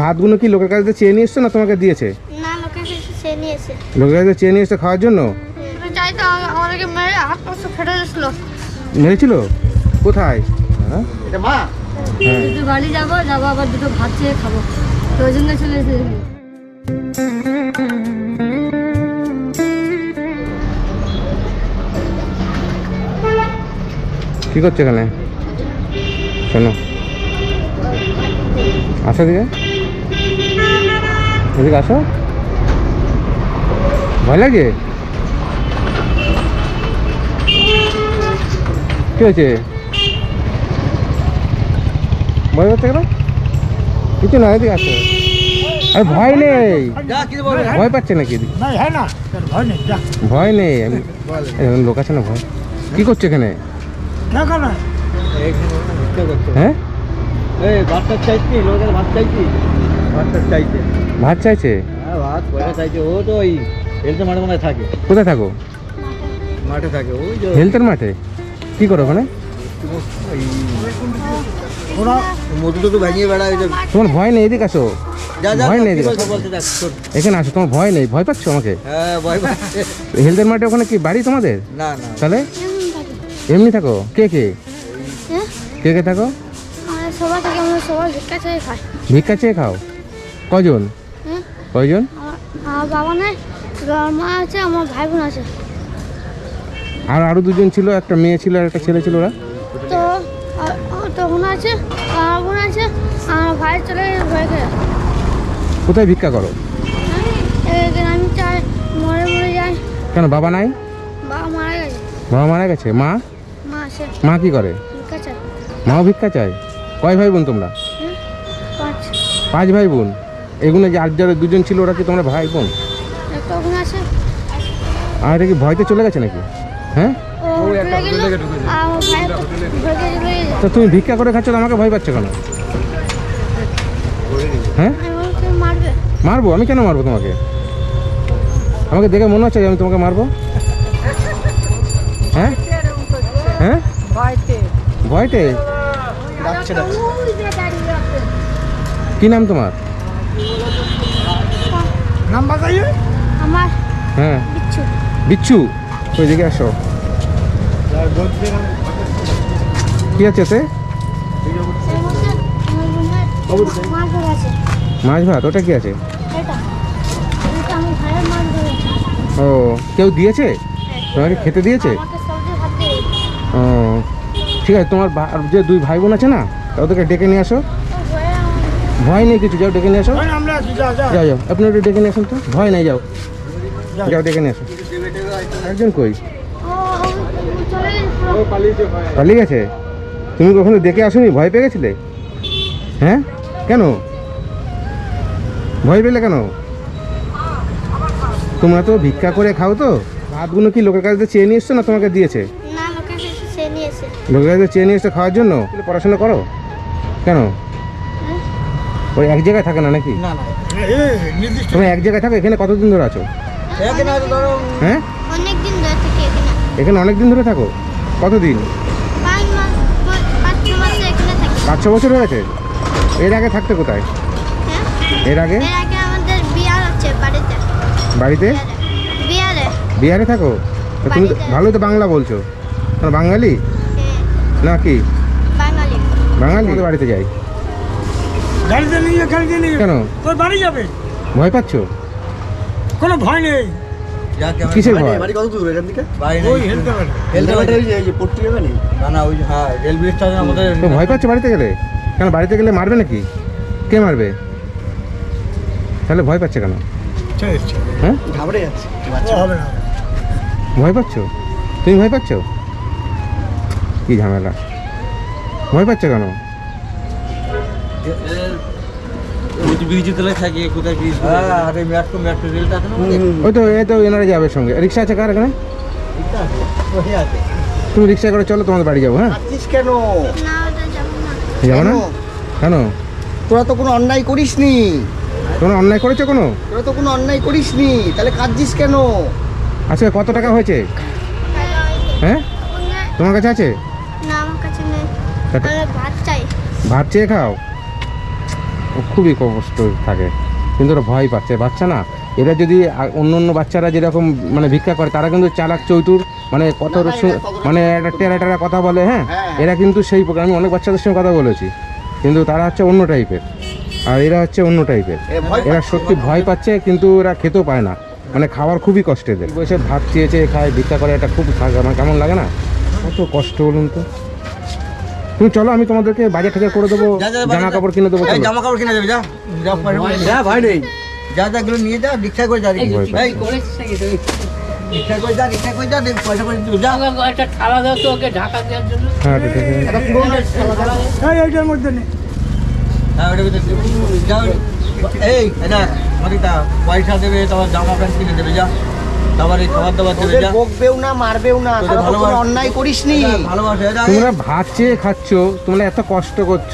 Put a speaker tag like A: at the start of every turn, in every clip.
A: ভাতগুলো কি লোকের কাছে চেয়ে নিয়ে এসছো না তোমাকে দিয়েছে?
B: না কিছু
A: লোকের কাছে চেয়ে নিয়ে এসছো খাওয়ার জন্য?
B: চাই তো আমাদেরকে মেরে হাত পাশে ফেটে দিয়েছিল।
A: মেরেছিল? কোথায়? হ্যাঁ? হ্যাঁ।
C: দুটো বাড়ি যাব যাব আবার দুটো ভাত চেয়ে খাব। তো ওই জন্য চলে এসেছি।
A: কি করছ এখানে? শোনো। আসো দিকে। এদিকে আসো। ভয় লাগে? কি হয়েছে? ভয় হচ্ছে কেন? কিছু না এদিকে আসো। আরে ভয় নেই। ভয় পাচ্ছে নাকি ভয় নেই লোক আছে না ভয়? কি করছে এখানে? হ্যাঁ?
D: এই বাচ্চা চাইছি লোকের বাচ্চা চাইছি। বাচ্চা চাইছে।
A: ভাত চাইছে?
D: হ্যাঁ ভাত পয়সা চাইছে? ও তো ওই হেলতে মাঠে মনে থাকে।
A: কোথায় থাকো?
D: মাঠে থাকে ওই যে
A: হেলথের মাঠে? কি করো ওখানে? তোমার ভয় নেই এদিকে আসো।
D: যা যা
A: ভয় নেই। এখানে আসো তোমার ভয় নেই ভয় পাচ্ছ আমাকে?
D: হ্যাঁ ভয় পাচ্ছে।
A: হেলথের মাঠে ওখানে কি বাড়ি তোমাদের?
D: না না।
A: তাহলে? এমনি থাকো কে কে?
B: হ্যাঁ
A: কে কে থাকো?
B: সবাই ভিক্ষা চেয়ে
A: খাও। কজন?
B: হ্যাঁ
A: কয়জন?
B: আমার বাবা নেই মা আছে আমার ভাই বোন আছে।
A: আর আরও দুজন ছিল একটা মেয়ে ছিল আর একটা ছেলে ছিল ওরা?
B: তো তো বোন আছে আমার বোন আছে আমার ভাই চলে গেছে
A: কোথায় ভিক্ষা করো?
B: আমি চাই মরে মরে যাই।
A: কেন বাবা নাই?
B: বাবা মারা গেছে।
A: বাবা মারা গেছে? মা?
B: মা আছে।
A: মা কি করে?
B: ভিক্ষা চাই
A: মাও ভিক্ষা চায়? কয় ভাই বোন তোমরা?
B: পাঁচ।
A: পাঁচ ভাই বোন? এগুলো যে আর যারা দুজন ছিল ওরা কি তোমরা ভাই বোন? আর এটা কি ভয়তে চলে গেছে নাকি? হ্যাঁ?
B: তো
A: তুমি ভিক্ষা করে খাচ্ছ তো আমাকে ভয় পাচ্ছ কেন? হ্যাঁ?
B: মারবে?
A: মারবো? আমি কেন মারবো তোমাকে? আমাকে দেখে মনে হচ্ছে যে আমি তোমাকে মারবো। হ্যাঁ? হ্যাঁ? ভয়তে। কি নাম তোমার? হ্যাঁ।
B: বিচ্ছু।
A: বিচ্ছু? আসো। কি আছে
B: তে মাছ
A: ভাত ওটা কি আছে? ও কেউ দিয়েছে? তোমাকে খেতে দিয়েছে? ও ঠিক আছে তোমার যে দুই ভাই বোন আছে না ওদেরকে ডেকে নিয়ে আসো।
B: ভয়
A: নেই কিছু? যাও ডেকে নিয়ে আসো। যাও যাও। আপনি একটু ডেকে নিয়ে আসুন তো। ভয় নাই যাও।
E: যাও।
A: ডেকে নিয়ে আসো একজন কই? পালিয়ে গেছে তুমি কখনো দেখে আসোনি? ভয় পেয়ে গেছিলে? হ্যাঁ? কেন? ভয় পেলে কেন? তোমরা তো ভিক্ষা করে খাও তো। ভাতগুলো কি লোকের কাছে চেয়ে নিয়ে এসছো না তোমাকে দিয়েছে? লোকের কাছে চেয়ে নিয়ে এসছো। খাওয়ার জন্য? পড়াশোনা করো। কেন? ওই এক জায়গায় থাকে না নাকি?
D: না না।
A: তুমি এক জায়গায় থাকো এখানে কতদিন ধরে আছো? হ্যাঁ?
B: এখানে।
A: অনেক দিন ধরে থাকো? কতদিন?
B: পাঁচ ছ
A: বছর হয়ে গেছে এর আগে থাকতে কোথায়? এর আগে?
B: বাড়িতে।
A: বিহারে। থাকো? তুমি ভালোই তো বাংলা বলছো। বাঙালি? নাকি
B: বাঙালি।
A: বাঙালি? বাড়িতে যাই।
E: গাড়ি দিয়ে নিয়ে গাড়ি দিয়ে নিয়ে
A: কেন?
E: তোর বাড়ি যাবে।
A: ভয় পাচ্ছ?
E: কোনো ভয় নেই।
A: কিসের ভয়?
D: বাড়ি কত দূর এখান থেকে?
E: ওই হেলতে পারে।
D: হেলতে মাঠে ওই যে পড়তে যাবে না? না ওই যে হ্যাঁ স্টেশন আমাদের
A: ভয় পাচ্ছ বাড়িতে গেলে? কেন বাড়িতে গেলে মারবে নাকি? কে মারবে? তাহলে ভয় পাচ্ছে কেন?
E: ঠিক
A: হ্যাঁ?
D: ঘাবড়ে যাচ্ছে।
E: হবে না
A: ভয় পাচ্ছ? তুমি ভয় পাচ্ছ? কি ঝামেলা? ভয় পাচ্ছ কেন? ওই তো এই তো এনারা যাবে সঙ্গে। রিক্সা আছে কার এখানে?
D: ওই
A: তুমি রিক্সা করে চলো তোমাদের বাড়ি যাব হ্যাঁ?
D: কেন?
B: না যাব না।
A: কেন?
F: তোরা তো কোনো অন্যায় করিসনি।
A: তোমরা অন্যায় করেছ কোনো?
F: তোরা তো কোনো অন্যায় করিসনি। তাহলে কাঁদছিস কেন?
A: আচ্ছা কত টাকা হয়েছে? হ্যাঁ? তোমার কাছে আছে?
B: না আমার কাছে নেই। ভাত চাই।
A: ভাত চেয়ে খাও। খুবই কষ্ট থাকে। কিন্তু ওরা ভয় পাচ্ছে। বাচ্চা না এরা যদি অন্য অন্য বাচ্চারা যেরকম মানে ভিক্ষা করে তারা কিন্তু চালাক চৌতুর মানে কত মানে একটা টেরা টেরা কথা বলে হ্যাঁ?
F: হ্যাঁ।
A: এরা কিন্তু সেই প্রকার আমি অনেক বাচ্চাদের সঙ্গে কথা বলেছি কিন্তু তারা হচ্ছে অন্য টাইপের। আর এরা হচ্ছে অন্য টাইপের। এরা সত্যি ভয় পাচ্ছে কিন্তু এরা খেতেও পায় না। মানে খাওয়ার খুবই কষ্ট এদের বসে ভাত চেয়েছে খায় ভিক্ষা করে এটা খুব আমার কেমন লাগে না? কত কষ্ট বলুন তো। তুমি চলো আমি তোমাদেরকে বাজার টাজার করে দেবো জামা কাপড় কিনে দেবো
D: জামা কাপড় কিনে যাবে যা। যা পয়সা পয়সা যা ভয় নেই। যা যা এগুলো নিয়ে যা রিক্সা করে যা রিক্সা করে যা রিক্সা করে যা পয়সা করে যা।
G: একটা থালা দাও তো ওকে ঢাকা দেওয়ার জন্য।
A: হ্যাঁ
E: এইটার মধ্যে নেই
D: হ্যাঁ, ওটার ভিতরে এই এটা মাটিটা পয়সা দেবে তারপর জামা প্যান্ট কিনে দেবে যা। তারপর খাবার দাবার দেবে যা।
F: বকবেও না মারবেও না তোরা অন্যায়
A: তোমরা ভাত চেয়ে খাচ্ছ তোমরা এত কষ্ট করছ।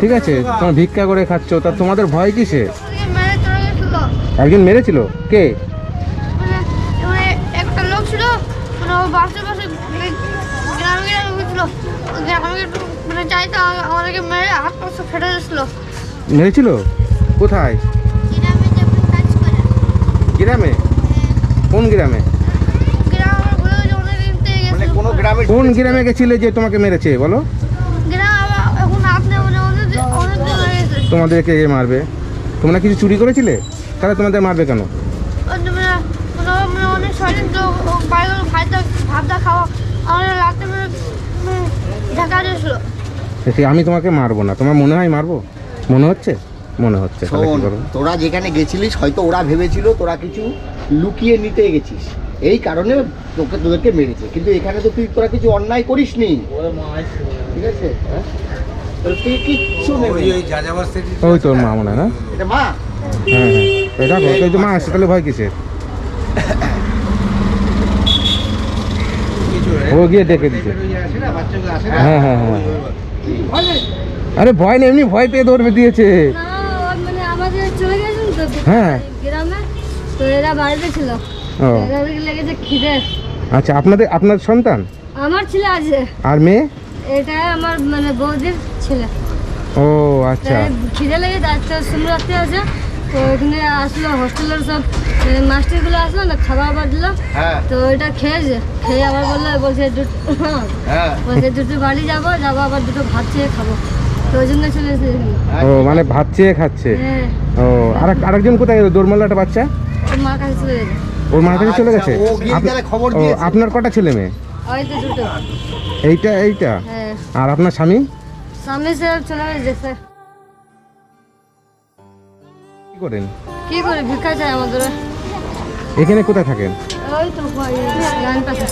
A: ঠিক আছে? তোমরা ভিক্ষা করে খাচ্ছ তা তোমাদের ভয় কিসে? একজন মেরেছিল? কে?
B: একটা লোক ছিল বাসে বাসে গ্রামে গ্রামে ঘুরছিল। গ্রামে মানে চাইতো আমাদেরকে মেরে হাত পাশে ফেটে দিয়েছিল।
A: মেরেছিল? কোথায়?
B: গ্রামে যেমন কাজ করে
A: গ্রামে কোন গ্রামে?
F: মানে কোনো গ্রামে
A: গেছিলে যে তোমাকে মেরেছে বলো? তোমাদেরকে এ মারবে? তোমরা কিছু চুরি করেছিলে? তাহলে তোমাদের মারবে কেন?
B: মানে মানে
A: আমি তোমাকে মারবো না। তোমার মনে হয় মারবো? মনে হচ্ছে? মনে হচ্ছে
F: তোরা যেখানে গেছিলিস হয়তো ওরা ভেবেছিল তোরা কিছু লুকিয়ে নিতে গেছিস। এই কারণে তোকে তোদেরকে মেরেছে। কিন্তু এখানে তো তুই তোরা কিছু অন্যায় করিসনি। ঠিক আছে? হ্যাঁ? কিচ্ছু নেই
A: ওই তোর মা মনে না?
F: এটা মা?
A: হ্যাঁ হ্যাঁ। এটা তো মা আসছে তাহলে ভয় কিসের? ও গিয়ে ডেকে দিছে। হ্যাঁ হ্যাঁ হ্যাঁ। আরে ভয় নেই এমনি ভয় পেয়ে ধরবে দিয়েছে।
C: না মানে আমাদের চলে গেছেন তো?
A: হ্যাঁ।
C: তো এরা বাড়িতে ছিল।
A: ও।
C: এদের লেগেছে খিদে।
A: আচ্ছা আপনাদের আপনার সন্তান?
C: আমার ছিল আছে।
A: আর মেয়ে?
C: এটা আমার মানে বৌদির ছেলে।
A: ও আচ্ছা।
C: খিদে লেগে যাচ্ছে রাখতে আছে। তো আসলো হোস্টেলের সব মানে মাস্টারগুলো আসলো না খাবার আবার দিল।
F: হ্যাঁ।
C: তো এটা খেয়েছে। খেয়ে আবার বলল বলছে দুটো
F: হ্যাঁ।
C: বলছে দুটো বাড়ি যাব যাব আবার দুটো ভাত চেয়ে খাব। তো ওই জন্য চলে এসেছে
A: ও মানে ভাত চেয়ে খাচ্ছে।
C: হ্যাঁ।
A: ও আর আরেকজন কোথায় একটা বাচ্চা?
C: ওর মার কাছে চলে গেছে।
A: ওর মার কাছে চলে গেছে?
F: আচ্ছা?
A: আপনার কটা ছেলে মেয়ে?
C: ওই তো দুটো।
A: এইটা এইটা?
C: হ্যাঁ।
A: আর আপনার স্বামী?
C: সামনে সে চলে গেছে
A: কি করেন?
C: কি করে ভিক্ষা চাই আমাদের
A: এখানে কোথায় থাকেন?
C: ওই তো ওই লাইন পাশে।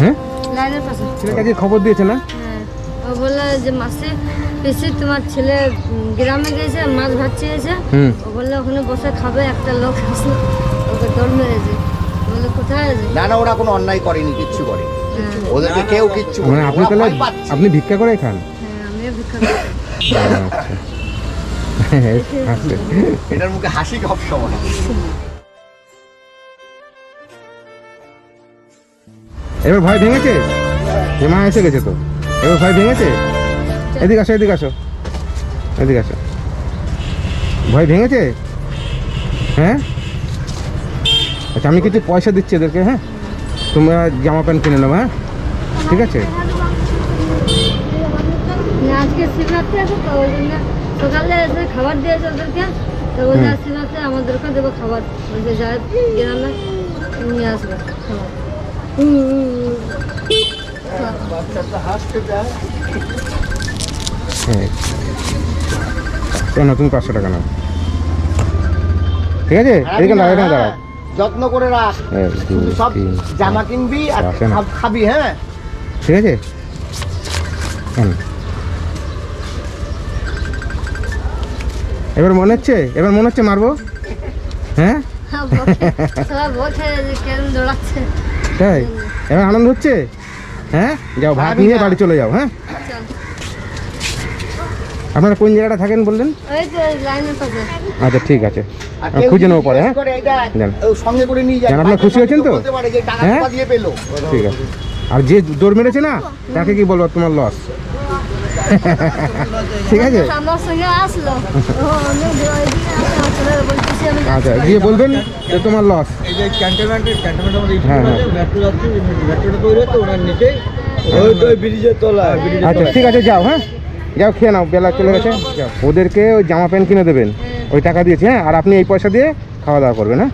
A: হ্যাঁ?
C: লাইনের পাশে।
A: ছেলের কাছে খবর দিয়েছে না?
C: হ্যাঁ। ও বলল যে মাসে পিসি তোমার ছেলে গ্রামে গেছে মাছ ভাত চেয়েছে।
A: হুম।
C: ও বলল ওখানে বসে খাবে একটা লোক আসলো। ওকে দৌড় মেরেছে বলল কোথায় আছে?
F: না না ওরা কোনো অন্যায় করেনি কিচ্ছু করে
C: হ্যাঁ।
F: ওদেরকে কেউ কিচ্ছু
A: মানে আপনি তাহলে আপনি ভিক্ষা করে খান?
C: হ্যাঁ আমিও ভিক্ষা করি
A: আচ্ছা
F: এটার মুখে হাসি সব সময়।
A: এবার ভয় ভেঙেছে? হেমা এসে গেছে তো। এবার ভয় ভেঙেছে? এদিকে আসো এদিকে আসো। এদিকে আসো। ভয় ভেঙেছে? হ্যাঁ? আচ্ছা আমি কিছু পয়সা দিচ্ছি এদেরকে হ্যাঁ? তোমরা জামা প্যান্ট কিনে নেব হ্যাঁ? ঠিক আছে?
C: না, আজকে শিবরাত্রি আছে তো ওই জন্য সকালে এসে খাবার দিয়েছে ওদেরকে। তো শিবরাত্রি আমাদেরকে দেবো খাবার। বলছে যা গ্রামে নিয়ে আসবে খাবার।
A: হ্যাঁ। কেন তুমি পাঁচশো টাকা নাও। ঠিক আছে? এদিকে দাঁড়া এখানে দাঁড়াও।
F: যত্ন করে রাখ। শুধু সব জামা কিনবি আর। খাবি হ্যাঁ?
A: ঠিক আছে? এবার মনে হচ্ছে? এবার মনে হচ্ছে মারবো? হ্যাঁ?
C: হ্যাঁ,
A: তাই? এবার আনন্দ হচ্ছে? হ্যাঁ? যাও ভাত নিয়ে বাড়ি চলে যাও হ্যাঁ? আপনারা কোন জায়গাটা থাকেন বললেন? আচ্ছা ঠিক আছে। খুঁজে নেব পরে হ্যাঁ?
F: সঙ্গে করে নিয়ে যায়
A: যান, আপনারা খুশি হয়েছেন তো?
F: বলতে পারে যে টাকা
A: হ্যাঁ?
F: টাকা দিয়ে পেল।
A: ঠিক আছে। আর যে দৌড় মেরেছে না তাকে কি বলব তোমার লস ঠিক আছে? আচ্ছা গিয়ে বলবেন যে তোমার লস
D: এই যে ক্যান্টনমেন্টের ক্যান্টনমেন্ট আমাদের
A: হ্যাঁ, হ্যাঁ।
D: মেট্রো যাচ্ছে মেট্রোটা তৈরি হচ্ছে ওনার নিচেই।
F: ওই তো ব্রিজের তলায়।
A: আচ্ছা ঠিক আছে যাও হ্যাঁ? যাও খেয়ে নাও বেলা চলে গেছে। ওদেরকে ওই জামা প্যান্ট কিনে দেবেন। ওই টাকা দিয়েছি হ্যাঁ? আর আপনি এই পয়সা দিয়ে খাওয়া দাওয়া করবেন হ্যাঁ?